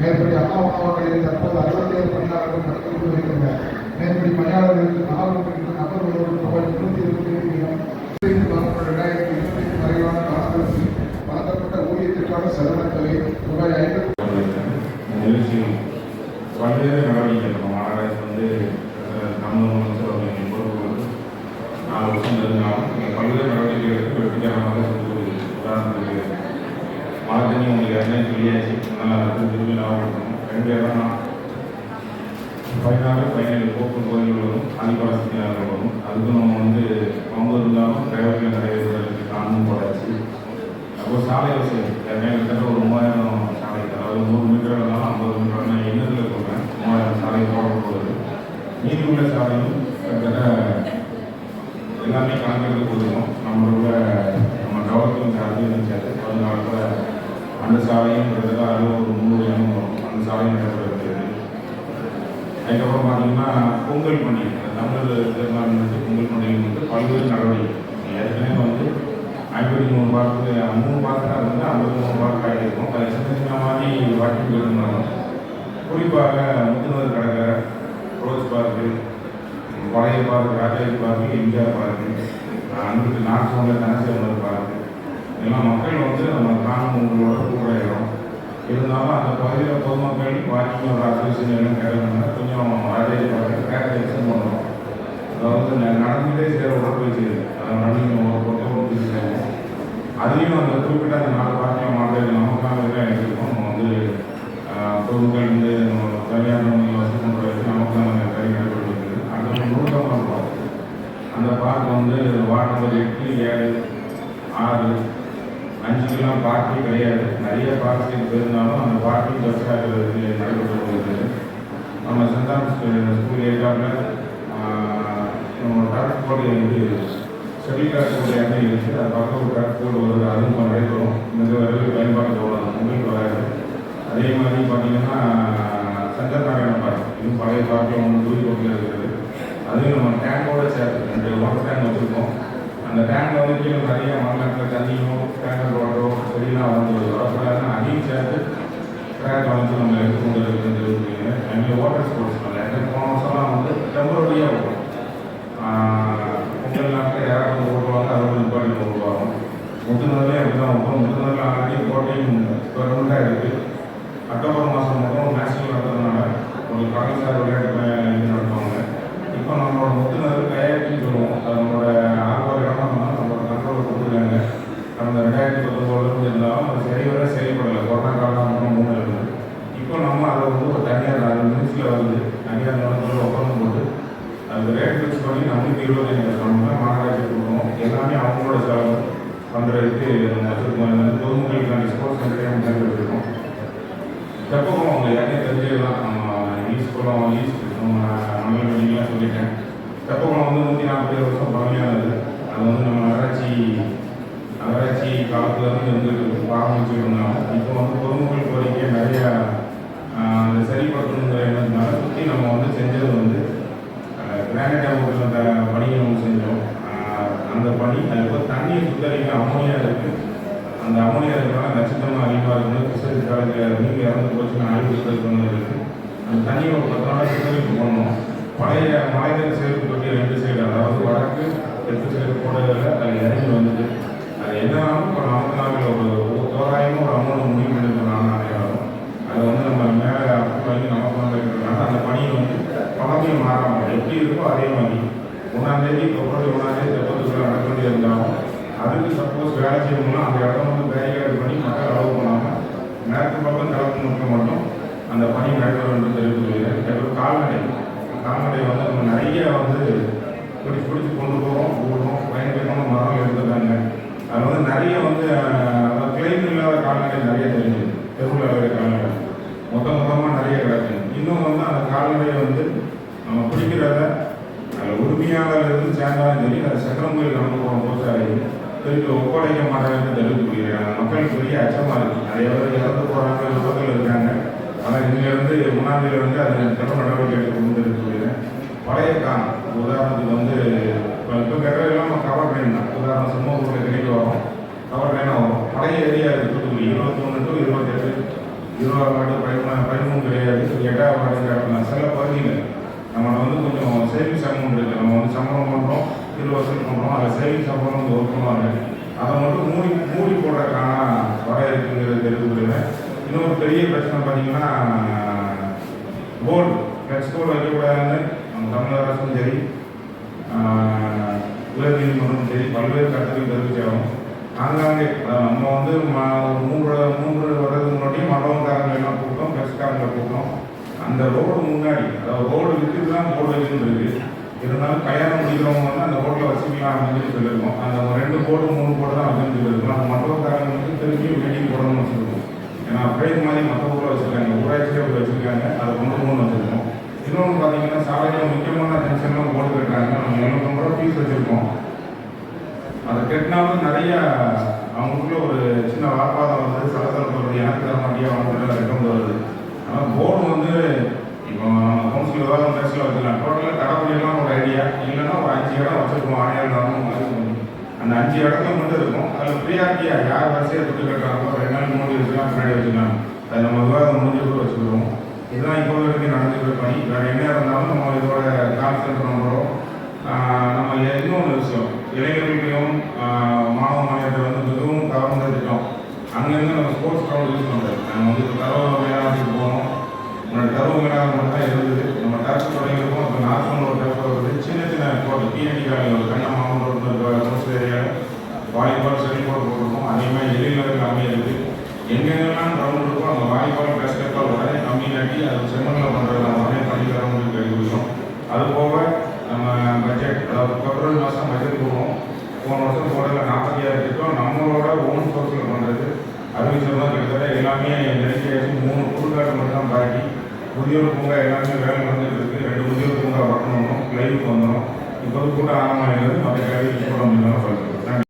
மேற்படி அம்மா உணவகங்களில் தற்போது அறுபத்தி ஏழு பணியாளர்கள் பணிபுரிந்து வருகின்றனர் மேற்படி பணியாளர்களுக்கு நாகப்பட்டினம் நபர் ஒரு தொகை நூற்றி இருபத்தி ஏழு வீதம் இரண்டாயிரத்தி இருபத்தி வரையிலான காலத்திற்கு வழங்கப்பட்ட ஊதியத்திற்கான செலவினத் தொகை ரூபாய் ஐம்பத்தி பல்வேறு நடவடிக்கைகள் மாநகராட்சி வந்து நம்ம அமைச்சர் அவர்களின் பொறுப்பு நாலு வருஷம் இருந்தாலும் பல்வேறு மழை உங்களுக்கு ஏற்கனவே சொல்லியாச்சு நல்லா திரும்பி லாபம் ரெண்டு இடம் தான் பதினாறு பதினேழு போக்கு கோயில்கள் வரும் அதிகவசதியாக வரும் அதுக்கு நம்ம வந்து பம்பு இருந்தாலும் டிரைவர்கள் நிறைய பேருக்கு காணும் போடாச்சு அப்போ சாலை வசதி ஏற்கனவே கிட்டத்தட்ட ஒரு மூவாயிரம் சாலை அதாவது நூறு மீட்டர் இருந்தாலும் ஐம்பது மீட்டர் நான் எண்ணத்தில் சொல்கிறேன் மூவாயிரம் சாலை போடப்படுவது மீதி உள்ள சாலையும் கிட்டத்தட்ட எல்லாமே கணக்கெடுத்து போதும் நம்மளோட நம்ம கவர்மெண்ட் சார்ஜ் இருந்துச்சு அதனால கூட அந்த சாலையும் கிட்டத்தட்ட அது ஒரு முந்நூறு வரும். அந்த சாலையும் நடைபெறுகிறது அதுக்கப்புறம் பார்த்தீங்கன்னா பொங்கல் பண்டிகை. தமிழர் திருநாள் வந்து பொங்கல் பண்டிகை வந்து பல்வேறு நடவடிக்கை ஏற்கனவே வந்து ஐம்பத்தி மூணு பார்க்கு மூணு பார்க்காக வந்து ஐம்பத்தி மூணு பார்க் ஆகியிருக்கும். அது சின்ன சின்ன மாதிரி வாக்கிங் போயிருந்தாலும் குறிப்பாக முத்துநர் கடற்கரை ரோஸ் பார்க்கு பழைய park Rajaji park MGR park அன்றைக்கு நார்த் சோனில் பார்க்கு ஏன்னா மக்கள் வந்து நம்ம காணும் உங்களோட கூட இடம் இருந்தாலும் அந்த பகுதியில் பொதுமக்கள் வாக்கிங் ஒரு அசோசியேஷன் எல்லாம் கேட்கணும்னா கொஞ்சம் ராஜாஜி பார்த்து ட்ராக் பண்ணணும் அதாவது நடந்துகிட்டே சேர உடற்பயிற்சி அதை நடந்து ஒரு பக்கம் ஒரு செய்வோம் அதுலேயும் அந்த குறிப்பிட்ட அந்த நாலு பார்க்கலாம் மாட்டேன் நமக்காக தான் எடுத்துருக்கோம். நம்ம வந்து பொதுமக்கள் வந்து நம்ம தனியார் வசதி பண்ணுறது நமக்கான தனி நடவடிக்கை இருக்குது அந்த நூற்றம்பது அந்த பார்க் வந்து வாட்டர் எட்டு ஏழு ஆறு அஞ்சுக்கெல்லாம் பார்ட்டி கிடையாது. நிறைய பார்க்ஸ் இருந்தாலும் அந்த பார்ட்டி பஸ்ஸாக நடைபெற்று வருகிறது நம்ம சென்டான் ஸ்கூல் ஏரியாவில் நம்ம போர்டு வந்து ஷெடியூல் கார்டு போர்டு எண்ணெய் இருந்துச்சு அது பக்கம் ஒரு டரக் போர்டு வருது. அதுவும் நடைபெறும் மிக விரைவில் பயன்பாட்டுக்கு வரும் உங்களுக்கு வராது. அதே மாதிரி பார்த்தீங்கன்னா சங்கர் நாராயண பார்க் இதுவும் பழைய பார்க்கில் ஒன்று தூரி கொண்டு இருக்கிறது அதையும் நம்ம டேங்கோட சேர்த்து ரெண்டு வாட்டர் டேங்க் வச்சுருக்கோம். அந்த டேங்க்ல வந்து கீழே நிறைய மண்ணில் தண்ணியும் டேங்கர் வாட்டரோ செடியெல்லாம் வந்து வரக்கூடாது அதையும் சேர்த்து ட்ராக் வந்து நம்ம எடுத்துக்கொண்டு இருக்கிறது அங்கே வாட்டர் ஸ்போர்ட்ஸ் பண்ணல எனக்கு போன வருஷம்லாம் வந்து டெம்பரரியாக இருக்கும் பொங்கல் நாட்டில் யாராவது ஓடுவாங்க அதை வந்து நிப்பாட்டி ஓடுவாங்க முத்துனதுலேயே அப்படி தான் வைப்போம் முத்துனதில் ஆல்ரெடி கோட்டையும் பெர்மனண்ட்டாக இருக்குது அக்டோபர் மாதம் மட்டும் நேஷனல் நடத்துறதுனால ஒரு கடல்சார் விளையாட்டு நடத்துவாங்க. இப்போ நம்மளோட முத்துனது கையாட்டின்னு சொல்லுவோம் அது நம்மளோட ஆர்வம் இடமா நம்மளோட கண்ட்ரோல் கொடுத்துருக்காங்க. கடந்த ரெண்டாயிரத்தி பத்தொம்போதுலேருந்து இருந்தாலும் அது சரிவர செயல்படலை. கொரோனா காலம் மூணு மூணு இருந்து இப்போ நம்ம அதை வந்து ஒரு தனியார் நாலு மினிட்ஸில் வந்து தனியார் நிலத்தில் ஒப்பந்தம் போட்டு அது ரேட் ஃபிக்ஸ் பண்ணி நம்மளுக்கு இருபது இருபத்தஞ்சு லட்சம் மாநகராட்சி கொடுக்கணும். எல்லாமே அவங்களோட செலவு. பண்ணுறதுக்கு வச்சுருக்கோம் பொதுமக்களுக்கான ஸ்போர்ட்ஸ் என்டர்டைன்மெண்ட் வச்சுருக்கோம் தெப்பக்குளம் அவங்க யாரையும் தெரிஞ்சதுதான். நம்ம ஈஸ்ட் யூஸ் நம்ம நம்ம மணல்வெளிலாம் சொல்லிட்டேன். தெப்பகுளம் வந்து நூற்றி நாற்பது வருஷம் பழமையானது. அது வந்து நம்ம நகராட்சி நகராட்சி காலத்தில் இருந்து வந்து ஆரம்பிச்சுட்டு இருந்தாங்க இப்போ வந்து பொதுமக்கள் கோரிக்கை நிறையா அந்த சரிப்படுத்தணுங்கிற எண்ணத்தினால சுற்றி நம்ம வந்து செஞ்சது வந்து கிரானைட் அமைப்பில் அந்த பணியை நம்ம செஞ்சோம். அந்த பணி அதுக்கப்புறம் தண்ணியை சுத்தரிக்க அமோனியா இருக்குது அந்த அமோனியா இருக்கிறனால நட்சத்திரமாக அதிகமாக இருக்குன்னு கிருஷ்ணகிரி காலேஜில் நீங்கள் இறந்து போச்சுன்னு ஆய்வு எடுத்து இருக்குது அந்த தண்ணியை ஒரு பத்து நாளாக சுத்தரிப்பு பண்ணணும் பழைய மலைதல் சேர்ப்பு தொட்டி ரெண்டு சைடு அதாவது வடக்கு தெற்கு சைடு போடுறதில் அது இறங்கி வந்தது. அது என்னன்னாலும் இப்போ நமக்கு நாங்கள் ஒரு ஒரு தோராயமாக ஒரு அமௌண்ட் முடிவு பண்ணிருக்கோம் நாங்கள் அதை வந்து நம்ம மேலே அப்படி நமக்கு வந்து அந்த பணியை வந்து பணத்தையும் மாறாமல் எப்படி இருக்கோ அதே மாதிரி. ஒன்றாந்தேதி பிப்ரவரி ஒன்றாந்தேதி தெப்பத்துக்குள்ள நடக்க வேண்டியது இருந்தாலும் அதுக்கு சப்போஸ் வேலை செய்யணும்னா அந்த இடம் வந்து பேரிகார்டு பண்ணி மக்கள் அளவு பண்ணாமல் மேற்கு பக்கம் கிழக்கு நோக்கி மட்டும் அந்த பணி நடைபெறும் என்று தெரிவித்துள்ளேன் அதுக்கப்புறம் கால்நடை. கால்நடை வந்து நம்ம நிறைய வந்து பிடிச்சி பிடிச்சி கொண்டு போகிறோம் போடுறோம் பயன்படுத்தணும் மரம் எடுத்துட்டாங்க அது வந்து நிறைய வந்து கிளைம் இல்லாத கால்நடை நிறைய தெரிஞ்சது தெருவில் இருக்கிற கால்நடை. மொத்த மொத்தமாக நிறைய கிடக்கு. இன்னும் வந்து அந்த கால்நடையை வந்து நம்ம பிடிக்கிறத அதில் உரிமையாளர் இருந்து சேர்ந்தாலும் சரி அது சக்கரம் கோயில் நடந்து போகிற போச்சாரி திருப்பி ஒப்படைக்க மாட்டாங்கன்னு தெரிவித்து கொள்கிறேன் மக்களுக்கு பெரிய அச்சமாக இருக்குது நிறைய பேர் இறந்து போகிறாங்க விபத்தில் இருக்காங்க. ஆனால் இங்கிலிருந்து முன்னாடியிலிருந்து அது தொடர் நடவடிக்கை எடுத்து கொண்டு பழைய கான் உதாரணத்துக்கு வந்து இப்போ இப்போ கட்டுறதெல்லாம் நம்ம கவர் ட்ரெயின் தான். உதாரணம் சமூகத்தில் கிடைக்க வரும். கவர் ட்ரெயினாக வரும் பழைய ஏரியா இருக்குது இருபத்தொன்று டு இருபத்தெட்டு. இருபது வார்டு பதிமூணு பதிமூணு கிடையாது. எட்டாவது வார்டு கிடக்கலாம் சில பகுதியில். நம்ம வந்து கொஞ்சம் சேவிங்ஸ் அமௌண்ட் இருக்குது நம்ம வந்து சம்பளம் பண்ணுறோம் இருபது வசூல் பண்ணுறோம் அதில் சேவிங்ஸ் அமௌண்ட் வந்து ஒர்க் பண்ணுவாங்க. அதை மட்டும் மூடி மூடி போடுறதுக்கான வர இருக்குங்கிறது தெரிவிக்கிறேன் இன்னொரு பெரிய பிரச்சனை பார்த்தீங்கன்னா போர்டு ஃப்ளெக்ஸ் போர்டு வைக்கக்கூடாதுன்னு நம்ம தமிழக அரசும் சரி உயர்நீதிமன்றம் சரி பல்வேறு கருத்துக்கள் தெரிவிச்சாலும் ஆங்காங்கே நம்ம வந்து ம- மூன்று மூன்று வருடத்துக்கு முன்னாடி மண்டபக்காரங்களை எல்லாம் கூப்பிட்டோம் ஃப்ளெக்ஸ்காரங்களை கூப்பிட்டோம். அந்த ரோடு முன்னாடி அதாவது ரோடு விற்று தான் போர்டு வைக்கணும் இருக்கு. இருந்தாலும் கல்யாணம் முடிக்கிறவங்க வந்து அந்த ரோட்டில் வச்சுக்கலாம் அப்படின்னு சொல்லியிருக்கோம். அந்த ரெண்டு போர்டு மூணு போர்டு தான் வைக்கணும்னு சொல்லியிருக்கோம். அந்த மண்டபக்காரங்களுக்கு திருப்பியும் வெளியே போடணும்னு சொல்லியிருக்கோம் ஏன்னா மாதிரி மற்ற ஊரில் வச்சுருக்காங்க. ஊராட்சியில் அப்படி வச்சுருக்காங்க. அதை கொண்டு போகணும்னு வச்சுருக்கோம். இன்னொன்று பார்த்தீங்கன்னா சாலையில் முக்கியமான ஜங்ஷன்லாம் போட்டு கட்டுறாங்க. நம்ம எழுநூத்தம்பது ரூபா ஃபீஸ் வச்சுருக்கோம். அதை கட்டினாலும் நிறைய அவங்களுக்குள்ள ஒரு சின்ன வாக்குவாதம் வந்து சலசலப்பு வருது எனக்கு தர மாட்டியா அவங்களுக்குள்ள ரெக்கம் வருது. ஆனால் போர்டு வந்து இப்போ நம்ம கவுன்சில் ஏதாவது பேசல வச்சுக்கலாம். டோட்டலாக கடவுளெல்லாம் ஒரு ஐடியா இல்லைன்னா ஒரு அஞ்சு இடம் வச்சுருக்கோம். ஆணையாளர் நடனும் அந்த அஞ்சு இடத்துல மட்டும் இருக்கும். அதில் ப்ரியாரிட்டியாக யார் வரிசையாக தொட்டு கட்டுறாங்களோ ரெண்டு நாள் மூணு வச்சுக்கலாம் பின்னாடி வச்சுக்கலாம் அது நம்ம விவாதம் முடிஞ்ச கூட வச்சுக்கிறோம் இதுதான் இப்போ வரைக்கும் நடந்துக்கிற பணி. வேறு என்ன இருந்தாலும் நம்ம இதோட கான்சென்ட் பண்ணுறோம் நம்ம இன்னொன்று விஷயம். இளைஞர்களையும் மாணவ மாணவர்கள் வந்து மிகவும் கவர்ந்த திட்டம். அங்கங்கே நம்ம ஸ்போர்ட்ஸ் கிரவுண்ட் யூஸ் பண்ணுறது நம்ம வந்து தரவு மேலாண்மைக்கு போனோம். முன்னாடி தரவு மேலாண்மை மட்டும் தான் இருந்தது. நம்ம டர்ஃப் தொடங்கியிருக்கோம். இப்போ நார்மல் ஒரு டர்ஃப் வருது சின்ன சின்ன கோட்டை பிஎன்டி காலையில் ஒரு கண்ணா வாலிபால் செடி போர்டு போட்டிருக்கோம் அதே மாதிரி எழில்நகர் கம்மி இருக்குது. எங்கெங்கெல்லாம் கிரவுண்ட் இருக்கோ அந்த வாலிபால் பேஸ்கெட் பால் உடனே கம்மி கட்டி அது செம்மனில் பண்ணுறது நம்ம உடனே பண்ணி தரவங்களுக்கு கழிவுகிறோம் அது போக நம்ம பட்ஜெட் அதாவது பிப்ரவரி மாதம் பட்ஜெட் போடுவோம் போன வருஷம் போடல நாற்பத்தி ஆறு திட்டம் நம்மளோட ஓன் சோர்ஸில் பண்ணுறது அறிவிச்சல் தான் கிட்டத்தட்ட எல்லாமே நெருங்கியாச்சு மூணு குறுக்காடு மட்டும் தான் பாக்கி. முதியோர் பூங்கா எல்லாமே வேலை நடந்துட்டு இருக்குது ரெண்டு முதியோர் பூங்கா வரணும் லைவுக்கு வந்துடும் கூட கூட்டம் ஆரம்பமாகிறது மற்ற கேள்வி போட முடியல சொல்லுங்கள்